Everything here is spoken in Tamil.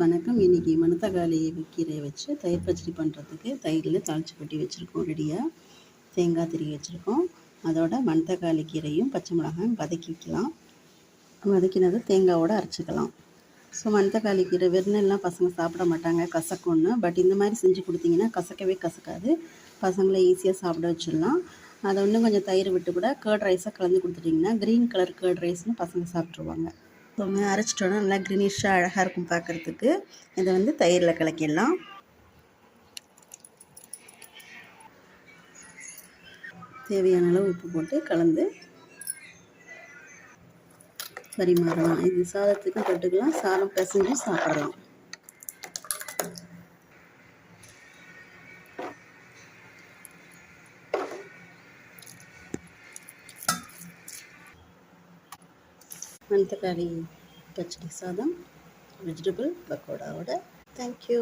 வணக்கம். இன்றைக்கி மணத்தக்காளி கீரையை வச்சு தயிர் பச்சடி பண்ணுறதுக்கு தயிரில் தாளித்து கொட்டி வச்சுருக்கோம் ரெடியாக தேங்காய் திருகி வச்சுருக்கோம். அதோட மணத்தக்காளி கீரையும் பச்சை மிளகாயும் வதக்கிக்கலாம் வதக்கினது தேங்காவோடு அரைச்சிக்கலாம். ஸோ மணத்தக்காளி கீரை வெறுநெல்லாம் பசங்க சாப்பிட மாட்டாங்க கசக்கும்னு. பட் இந்த மாதிரி செஞ்சு கொடுத்தீங்கன்னா கசக்கவே கசக்காது. பசங்களை ஈஸியாக சாப்பிட வச்சிடலாம். அதை இன்னும் கொஞ்சம் தயிர் விட்டு கூட கேர்ட் ரைஸாக கலந்து கொடுத்துட்டிங்கன்னா க்ரீன் கலர் கேர்ட் ரைஸ்னு பசங்க சாப்பிட்ருவாங்க ஸோ அரைச்சிட்டோன்னா நல்லா க்ரீனிஷாக அழகாக இருக்கும் பார்க்குறதுக்கு. இதை வந்து தயிரில் கலக்கிடலாம். தேவையான அளவு உப்பு போட்டு கலந்து பரிமாறலாம். இது சாதத்துக்கும் தொட்டுக்கலாம். சாதம் பிசைஞ்சு சாப்பிடலாம். மணத்தக்காளி பச்சடி சாதம் வெஜிடபிள் பக்கோடாவோட. தேங்க்யூ